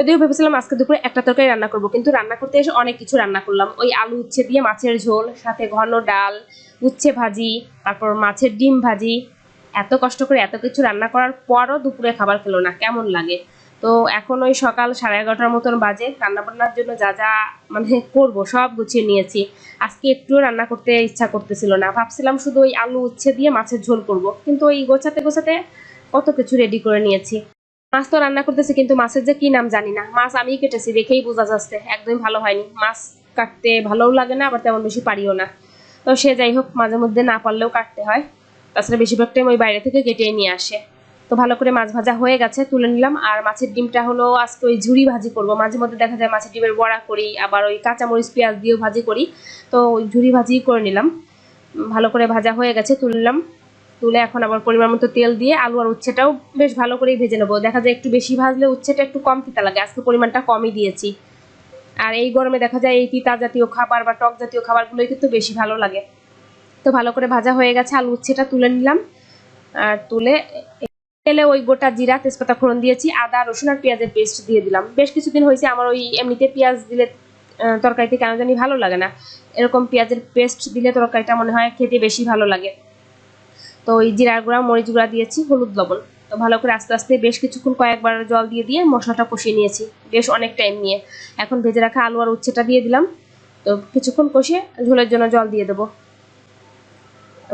যদিও ভেবেছিলাম আজকে দুপুরে একটা তরকারি রান্না করব, কিন্তু রান্না করতে এসে অনেক কিছু রান্না করলাম। ওই আলু, উচ্ছে দিয়ে মাছের ঝোল, সাথে ঘন ডাল, উচ্ছে ভাজি, তারপর মাছের ডিম ভাজি। এত কষ্ট করে এত কিছু রান্না করার পরও দুপুরে খাবার খেলো না, কেমন লাগে? তো এখন ওই সকাল সাড়ে এগারোটার মতন বাজে রান্না বান্নার জন্য যা যা মানে করব, সব গুছিয়ে নিয়েছি। আজকে একটুও রান্না করতে ইচ্ছা করতেছিল না, ভাবছিলাম শুধু ওই আলু, উচ্ছে দিয়ে মাছের ঝোল করব, কিন্তু ওই গোছাতে গোছাতে কত কিছু রেডি করে নিয়েছি। মাছ তো রান্না করতেছি, কিন্তু মাছের যে কি নাম জানি না। মাছ আমি কেটেছি, দেখেই বোঝা যাচ্ছে, একদমই ভালো হয়নি। মাছ কাটতে ভালোও লাগে না, আবার তেমন বেশি পারিও না। তো সে যাই হোক, মাঝে মধ্যে না পারলেও কাটতে হয়। তাছাড়া বেশিরভাগ টাইম ওই বাইরে থেকে কেটে নিয়ে আসে। তো ভালো করে মাছ ভাজা হয়ে গেছে, তুলে নিলাম। আর মাছের ডিমটা হলো, আজকে ওই ঝুড়ি ভাজি করব। মাঝে মধ্যে দেখা যায় মাছের ডিমের বড়া করি, আবার ওই কাঁচামরিচ, পেঁয়াজ দিয়েও ভাজি করি। তো ওই ঝুড়ি ভাজি করে নিলাম। ভালো করে ভাজা হয়ে গেছে তুললাম তুলে এখন আবার পরিমাণ মতো তেল দিয়ে আলু আর উচ্ছেটাও বেশ ভালো করেই ভেজে নেব। দেখা যায় একটু বেশি ভাজলে উচ্ছেটা একটু কম তিতা লাগে। আজকে পরিমাণটা কমই দিয়েছি। আর এই গরমে দেখা যায় এই তিতা জাতীয় খাবার বা টক জাতীয় খাবারগুলোই কিন্তু বেশি ভালো লাগে। তো ভালো করে ভাজা হয়ে গেছে, আলু উচ্ছেটা তুলে নিলাম। আর তুলে তেলে ওই গোটা জিরা, তেজপাতা, ফোড়ন দিয়েছি, আদা, রসুন আর পেঁয়াজের পেস্ট দিয়ে দিলাম। বেশ কিছুদিন হয়েছে আমার ওই এমনিতে পেঁয়াজ দিলে তরকারিতে কেন জানি ভালো লাগে না। এরকম পেঁয়াজের পেস্ট দিলে তরকারিটা মনে হয় খেতে বেশি ভালো লাগে। তো ওই জিরার গুঁড়া, মরিচ গুঁড়া দিয়েছি, হলুদ লবণ। তো ভালো করে আস্তে আস্তে বেশ কিছুক্ষণ কয়েকবার জল দিয়ে দিয়ে মশলাটা কষিয়ে নিয়েছি, বেশ অনেক টাইম নিয়ে। এখন ভেজে রাখা আলু আর উচ্ছেটা দিয়ে দিলাম। তো কিছুক্ষণ কষিয়ে ঝোলের জন্য জল দিয়ে দেবো।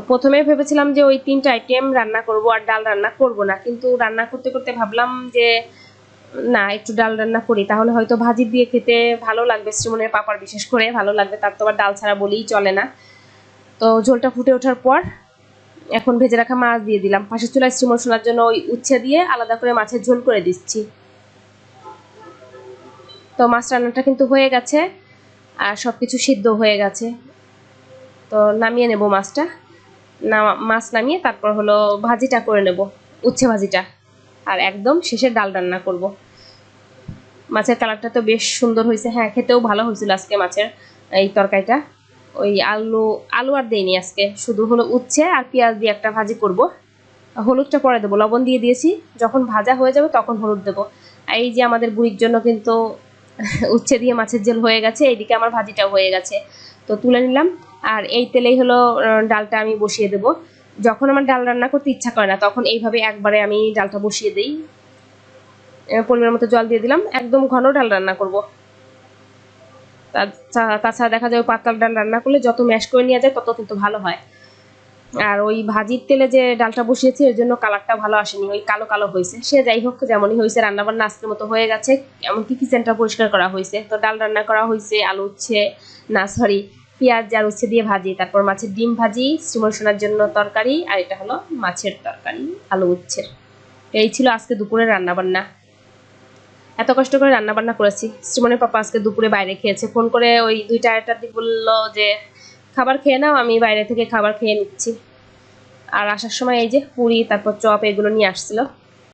প্রথমে ভেবেছিলাম যে ওই তিনটা আইটেম রান্না করব আর ডাল রান্না করব না। কিন্তু রান্না করতে করতে ভাবলাম যে, না, একটু ডাল রান্না করি। তাহলে হয়তো ভাজি দিয়ে খেতে ভালো লাগবে, শ্রীমনের পাপার বিশেষ করে ভালো লাগবে। তার তো আবার ডাল ছাড়া বলেই চলে না। তো ঝোলটা ফুটে ওঠার পর এখন ভেজে রাখা মাছ দিয়ে দিলাম। পাশের চুলায় শ্রীমন শোনার জন্য ওই উচ্ছে দিয়ে আলাদা করে মাছের ঝোল করে দিচ্ছি। তো মাছ রান্নাটা কিন্তু হয়ে গেছে আর সব কিছু সিদ্ধ হয়ে গেছে। তো নামিয়ে নেব মাছটা। মাছ নামিয়ে তারপর হলো ভাজিটা করে নেব, উচ্ছে ভাজিটা। আর একদম শেষে ডাল রান্না করব। মাছের কালারটা তো বেশ সুন্দর হয়েছে। হ্যাঁ খেতেও ভালো হয়েছিল আজকে মাছের এই তরকারিটা। ওই আলু আলু আর দেইনি আজকে। শুধু হলো উচ্ছে আর পেঁয়াজ দিয়ে একটা ভাজি করব। হলুদটা পরে দেবো, লবণ দিয়ে দিয়েছি। যখন ভাজা হয়ে যাবে তখন হলুদ দেবো। আর এই যে আমাদের বুড়ির জন্য কিন্তু উচ্ছে দিয়ে মাছের ঝোল হয়ে গেছে, এইদিকে আমার ভাজিটাও হয়ে গেছে। তো তুলে নিলাম। আর এই তেলেই হলো ডালটা আমি বসিয়ে দেব। যখন আমার ডাল রান্না করতে ইচ্ছা করে না, তখন এইভাবে একবারে আমি ডালটা বসিয়ে দিই। পরিমাণ মতো জল দিয়ে দিলাম। একদম ঘন ডাল রান্না করব। তাছাড়া দেখা যায় পাতলা ডাল রান্না করলে যত ম্যাশ করে নেওয়া যায়, তত কিন্তু ভালো হয়। আর ওই ভাজির তেলে যে ডালটা বসিয়েছি এর জন্য কালারটা ভালো আসেনি, ওই কালো কালো হয়েছে। সে যাই হোক, যেমনই হয়েছে রান্না বান্না আজকের মতো হয়ে গেছে। এমনকি কিচেনটা পরিষ্কার করা হয়েছে। তো ডাল রান্না করা হয়েছে, আলু উচ্ছে, না সরি পেঁয়াজ আর উচ্ছে দিয়ে ভাজি। তারপর মাছের ডিম ভাজি শ্রীমন সোনার জন্য তরকারি, আর এটা হলো মাছের তরকারি, আলু উচ্ছের। এই ছিল আজকে দুপুরের রান্না বান্না এত কষ্ট করে রান্না বান্না করেছি। শ্রীমনের পাপা আজকে দুপুরে বাইরে খেয়েছে। ফোন করে ওই দুইটা আড়াইটার দিক বলল যে, খাবার খেয়ে নাও, আমি বাইরে থেকে খাবার খেয়ে নিচ্ছি। আর আসার সময় এই যে পুরি, তারপর চপ এগুলো নিয়ে আসছিল।